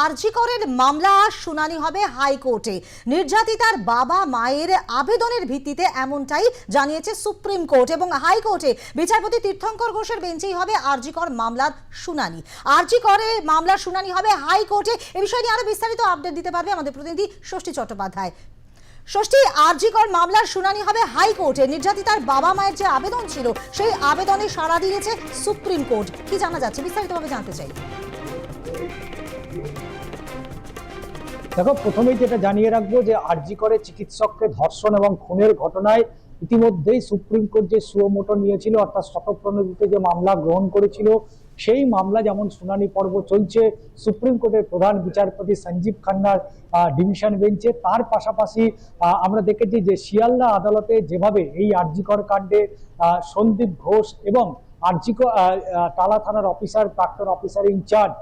আরজি মামলা, শুনানি হবে হাইকোর্টে। নির্যাতিতার বাবা মায়ের আবেদনের ভিত্তিতে এমনটাই জানিয়েছে সুপ্রিম কোর্ট এবং হাইকোর্টে বিচারপতি তীর্থঙ্কর ঘোষের বেঞ্চেই হবে আরজি কর মামলার শুনানি। আরজি করে মামলার শুনানি হবে হাইকোর্টে। এ বিষয়ে নিয়ে আরও বিস্তারিত আপডেট দিতে পারবে আমাদের প্রতিনিধি ষষ্ঠী চট্টোপাধ্যায়। ষষ্ঠী আরজিকর মামলার শুনানি হবে হাইকোর্টে। নির্যাতিতার বাবা মায়ের যে আবেদন ছিল, সেই আবেদনে সাড়া দিয়েছে সুপ্রিম কোর্ট। কি জানা যাচ্ছে? বিস্তারিতভাবে জানতে চাই। দেখো, প্রথমেই যেটা জানিয়ে রাখব যে আরজি করে চিকিৎসককে ধর্ষণ এবং খুনের ঘটনায় ইতিমধ্যেই সুপ্রিম কোর্ট যে সুমোটর নিয়েছিল, অর্থাৎ শতপ্রণোদিতে যে মামলা গ্রহণ করেছিল, সেই মামলা যেমন শুনানি পর্ব চলছে, সুপ্রিম কোর্টের প্রধান বিচারপতি সঞ্জীব খান্নার ডিভিশন বেঞ্চে। তার পাশাপাশি আমরা দেখেছি যে শিয়ালদা আদালতে যেভাবে এই আরজিকর কাণ্ডে সন্দীপ ঘোষ এবং আরজিকর টালা থানার অফিসার, প্রাক্তন অফিসার ইনচার্জ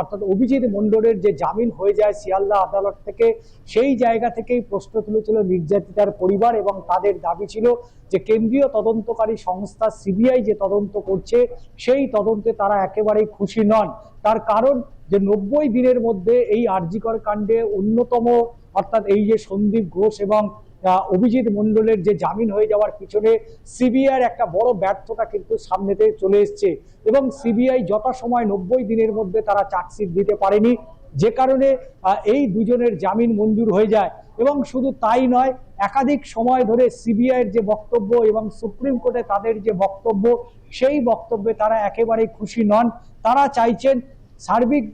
অর্থাৎ অভিজিৎ মন্ডলের যে জামিন হয়ে যায় শিয়ালদা আদালত থেকে, সেই জায়গা থেকেই প্রশ্ন তুলেছিল নির্যাতিতার পরিবার এবং তাদের দাবি ছিল যে কেন্দ্রীয় তদন্তকারী সংস্থা সিবিআই যে তদন্ত করছে, সেই তদন্তে তারা একেবারেই খুশি নন। তার কারণ যে নব্বই দিনের মধ্যে এই আরজিকর কাণ্ডে অন্যতম, অর্থাৎ এই যে সন্দীপ ঘোষ এবং অভিজিৎ মন্ডলের যে জামিন হয়ে যাওয়ার পিছনে সিবিআইয়ের একটা বড় ব্যর্থতা কিন্তু সামনেতে চলে এসছে। এবং সিবিআই যথাসময় নব্বই দিনের মধ্যে তারা চার্জশিট দিতে পারেনি। যে কারণে এই দুজনের জামিন মঞ্জুর হয়ে যায়। এবং শুধু তাই নয়, একাধিক সময় ধরে সিবিআইয়ের যে বক্তব্য এবং সুপ্রিম কোর্টে তাদের যে বক্তব্য, সেই বক্তব্যে তারা একেবারেই খুশি নন। তারা চাইছেন সার্বিক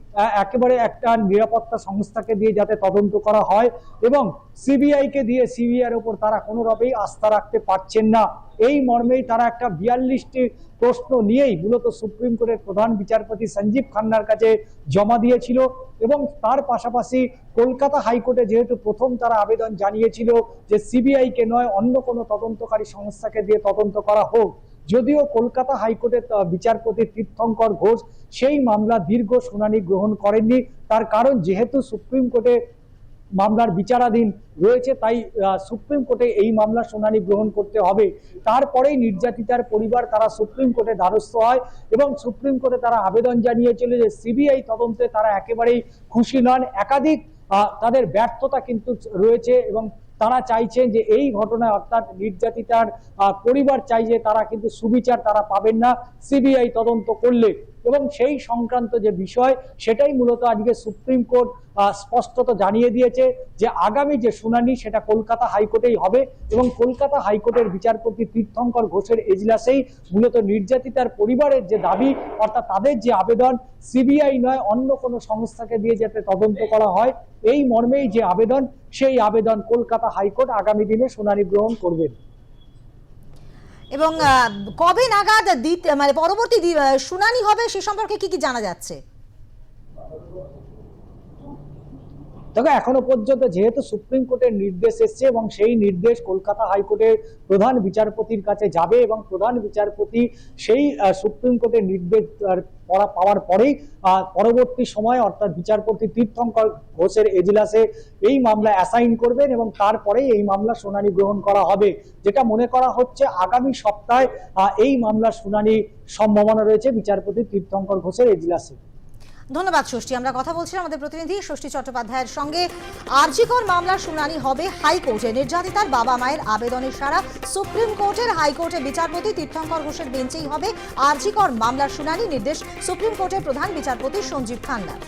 একেবারে একটা নিরাপত্তা সংস্থাকে দিয়ে যাতে তদন্ত করা হয় এবং সিবিআই কে দিয়ে সিবিআইয়ের উপর তারা কোনোভাবেই আস্থা রাখতে পারছেন না। এই মর্মেই তারা একটা বিয়াল্লিশটি প্রশ্ন নিয়েই মূলত সুপ্রিম কোর্টের প্রধান বিচারপতি সঞ্জীব খান্নার কাছে জমা দিয়েছিল এবং তার পাশাপাশি কলকাতা হাইকোর্টে যেহেতু প্রথম তারা আবেদন জানিয়েছিল যে সিবিআই কে নয়, অন্য কোনো তদন্তকারী সংস্থাকে দিয়ে তদন্ত করা হোক। যদিও কলকাতা হাইকোর্টের বিচারপতি তীর্থঙ্কর ঘোষ সেই মামলা দীর্ঘ শুনানি গ্রহণ করেননি। তার কারণ যেহেতু সুপ্রিম কোর্টে মামলার বিচারাধীন রয়েছে, তাই সুপ্রিম কোর্টে এই মামলার শুনানি গ্রহণ করতে হবে। তারপরেই নির্যাতিতার পরিবার তারা সুপ্রিম কোর্টে দ্বারস্থ হয় এবং সুপ্রিম কোর্টে তারা আবেদন জানিয়েছিল যে সিবিআই তদন্তে তারা একেবারেই খুশি নন। একাধিক তাদের ব্যর্থতা কিন্তু রয়েছে এবং তারা চাইছেন যে এই ঘটনায় অর্থাৎ নির্যাতিতার পরিবার চাই যে তারা কিন্তু সুবিচার তারা পাবেন না। সিবিআই তদন্ত করলে এবং সেই সংক্রান্ত যে বিষয়, সেটাই মূলত আজকে সুপ্রিম কোর্ট স্পষ্টত জানিয়ে দিয়েছে যে আগামী যে শুনানি সেটা কলকাতা হাইকোর্টেই হবে এবং কলকাতা হাইকোর্টের বিচারপতি তীর্থঙ্কর ঘোষের এজলাসেই মূলত নির্যাতিতার পরিবারের যে দাবি, অর্থাৎ তাদের যে আবেদন, সিবিআই নয়, অন্য কোনো সংস্থাকে দিয়ে যাতে তদন্ত করা হয়, এই মর্মেই যে আবেদন, সেই আবেদন কলকাতা হাইকোর্ট আগামী দিনে শুনানি গ্রহণ করবেন এবং কবে নাগাদ মানে পরবর্তী শুনানি হবে সে সম্পর্কে কি কি জানা যাচ্ছে? দেখো, এখনও পর্যন্ত যেহেতু সুপ্রিম কোর্টের নির্দেশ এসছে এবং সেই নির্দেশ কলকাতা হাইকোর্টের প্রধান বিচারপতির কাছে যাবে এবং প্রধান বিচারপতি সেই সুপ্রিম কোর্টের নির্দেশ পড়া পাওয়ার পরেই পরবর্তী সময় অর্থাৎ বিচারপতি তীর্থঙ্কর ঘোষের এজলাসে এই মামলা অ্যাসাইন করবেন এবং তারপরেই এই মামলা শুনানি গ্রহণ করা হবে। যেটা মনে করা হচ্ছে আগামী সপ্তাহে এই মামলার শুনানি সম্ভাবনা রয়েছে বিচারপতি তীর্থঙ্কর ঘোষের এজলাসে। ধন্যবাদ, ষষ্ঠী। আমরা কথা বলছিলাম আমাদের প্রতিনিধি ষষ্ঠী চট্টোপাধ্যায়ের সঙ্গে। আর্জিকর মামলার শুনানি হবে হাইকোর্টে। নির্যাতিতার বাবা মায়ের আবেদনের সারা সুপ্রিম কোর্টের হাইকোর্টে বিচারপতি তীর্থঙ্কর ঘোষের বেঞ্চেই হবে আর্জিকর মামলার শুনানি নির্দেশ সুপ্রিম কোর্টের প্রধান বিচারপতি সঞ্জীব খান্নার